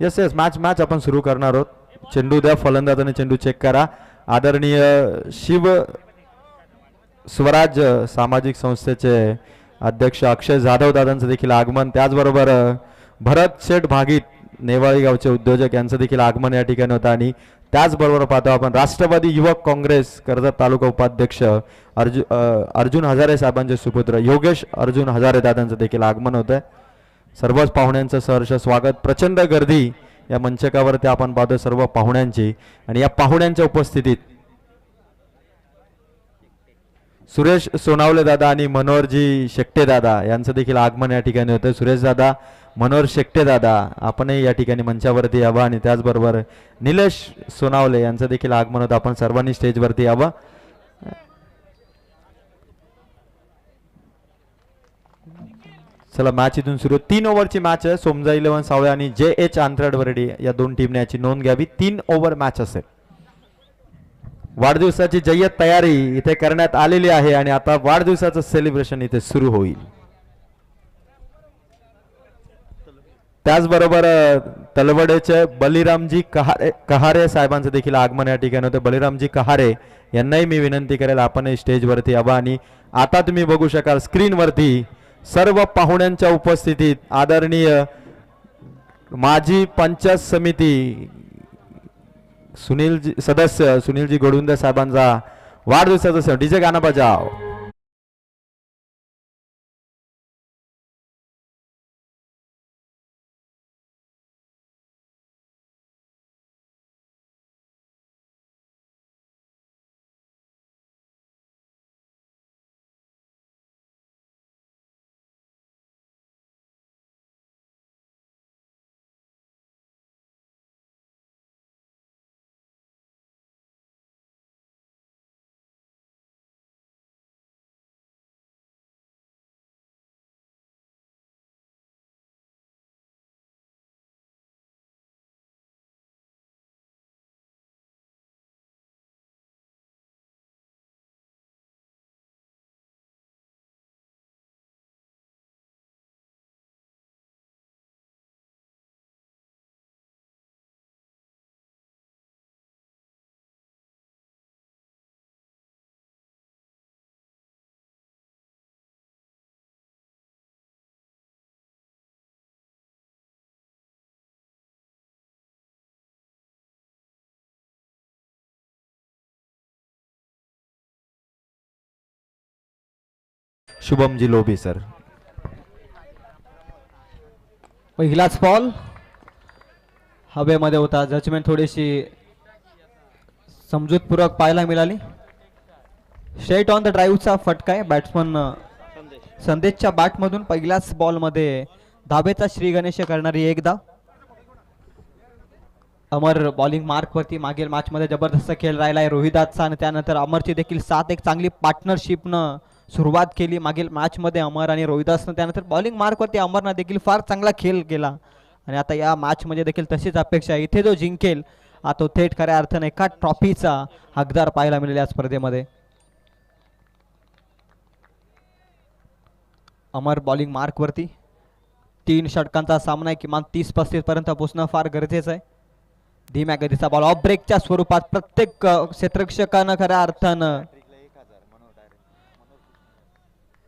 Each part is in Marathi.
येस येस मॅच मॅच आपण सुरू करणार आहोत. चेंडू द्या फलंदाजाने चेंडू चेक करा. आदरणीय शिव स्वराज सामाजिक संस्थेचे अध्यक्ष अक्षय जाधव दादांचं देखील आगमन. त्याचबरोबर भरत शेठ भागीत नेवाळी गावचे उद्योजक यांचं देखील आगमन या ठिकाणी होतं. आणि त्याचबरोबर पाहतो आपण राष्ट्रवादी युवक काँग्रेस कर्जत तालुका उपाध्यक्ष अर्जु अर्जुन हजारे साहेबांचे सुपुत्र योगेश अर्जुन हजारे दादांचं देखील आगमन होतं सर्वच पाहुण्यांचं सहर्ष स्वागत. प्रचंड गर्दी या मंचकावरती आपण पाहतो सर्व पाहुण्यांची. आणि या पाहुण्यांच्या उपस्थितीत सुरेश सोनावले दादा आणि मनोहरजी शेकटे दादा यांचं देखील आगमन या ठिकाणी होतं सुरेश दादा मनोहर शेकटे दादा आपणही या ठिकाणी मंचावरती यावं आणि त्याचबरोबर निलेश सोनावले यांचं देखील आगमन होतं. आपण सर्वांनी स्टेजवरती यावं. चला मॅच इथून सुरू. तीन ओव्हरची मॅच आहे. सोमजा इलेव्हन सावळे आणि जे एच आंतरडवर्डी या दोन टीमने याची नोंद घ्यावी. तीन ओव्हर मॅच असेल. वाढदिवसाची जय्यत तयारी इथे करण्यात आलेली आहे आणि आता वाढदिवसाचं सेलिब्रेशन इथे सुरू होईल. त्याचबरोबर तलवडेचे बलिरामजी कहारे कहारे साहेबांचं देखील आगमन या ठिकाणी होतं. बलिरामजी कहारे यांनाही मी विनंती करेल आपणही स्टेजवरती यावं आणि आता तुम्ही बघू शकाल स्क्रीनवरती सर्व पाहुण्यांच्या उपस्थितीत आदरणीय माजी पंचायत समिती सुनीलजी सदस्य सुनीलजी गोडुंदे साहेबांचा वाढदिवसाचा डीजे गाणं बजाव. शुभमजी लोभी सर। पहिलाच बॉल हवेमध्ये होता. जजमेंट थोडीशी समजूतपूर्वक पाहायला मिळाली. स्ट्रेट ऑन द ड्राईव्हचा फटका आहे. बॅट्समन संदेशच्या बॅटमधून पहिल्याच बॉलमध्ये धाबेचा श्री गणेश करणारी एक धाव अमर बॉलिंग मार्कवरती मागील मॅचमध्ये जबरदस्त खेळ राहिला आहे रोहिदासचा आणि त्यानंतर अमरची देखील सात एक चांगली पार्टनरशिपनं सुरुवात केली. मागील मॅचमध्ये अमर आणि रोहिदासनं त्यानंतर बॉलिंग मार्कवरती अमरनं देखील फार चांगला खेळ केला. आणि आता या मॅचमध्ये देखील तशीच अपेक्षा आहे. इथे जो जिंकेल हा तो थेट खऱ्या अर्थाने एका ट्रॉफीचा हकदार पाहायला मिळेल या स्पर्धेमध्ये. अमर बॉलिंग मार्कवरती तीन षटकांचा सामना आहे. किमान तीस पस्तीस पर्यंत पोहोचणं फार गरजेचं आहे. धीम्या गतीचा बॉल ऑफ ब्रेकच्या स्वरूपात प्रत्येक क्षेत्रक्षकानं खऱ्या अर्थानं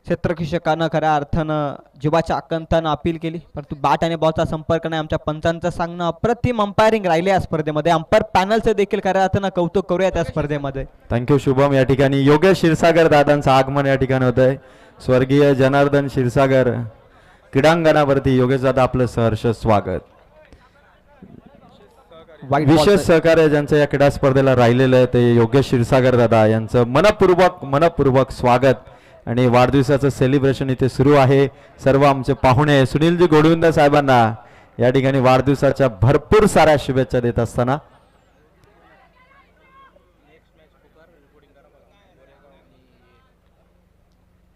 क्षेत्ररक्षकानं खऱ्या अर्थानं जीवाच्या आकंतानं अपील केली. परंतु बॅट आणि बॉलचा संपर्क नाही आमच्या पंचांचं सांगणं अप्रतिम अंपायरिंग राहिले या स्पर्धेमध्ये. अंपायर पॅनलचं देखील खऱ्या अर्थानं कौतुक करूया त्या स्पर्धेमध्ये. Thank you Shubham. या ठिकाणी योगेश क्षीरसागर दादांचं आगमन या ठिकाणी होत आहे स्वर्गीय जनार्दन क्षीरसागर क्रीडांगणावरती योगेश दादा आपलं सहर्ष स्वागत. विशेष सहकार्य ज्यांचं या क्रीडा स्पर्धेला राहिलेलं आहे ते योगेश क्षीरसागर दादा यांचं मनपूर्वक मनपूर्वक स्वागत. आणि वाढदिवसाचं सेलिब्रेशन इथे सुरू आहे. सर्व आमचे पाहुणे सुनीलजी गोडविंद साहेबांना या ठिकाणी वाढदिवसाच्या भरपूर साऱ्या शुभेच्छा देत असताना.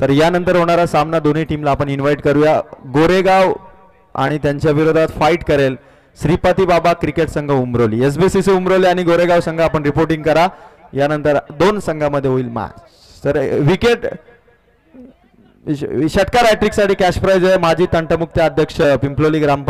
तर यानंतर होणारा सामना दोन्ही टीमला आपण इन्व्हाइट करूया. गोरेगाव आणि त्यांच्या विरोधात फाईट करेल श्रीपती बाबा क्रिकेट संघ उमरोली. एसबीसीसी उमरोली आणि गोरेगाव संघ आपण रिपोर्टिंग करा. यानंतर दोन संघामध्ये होईल मॅच तर विकेट षटकार हॅट्रिकसाठी कॅश प्राईज आहे. माजी तंटमुक्त अध्यक्ष पिंपलोली ग्राम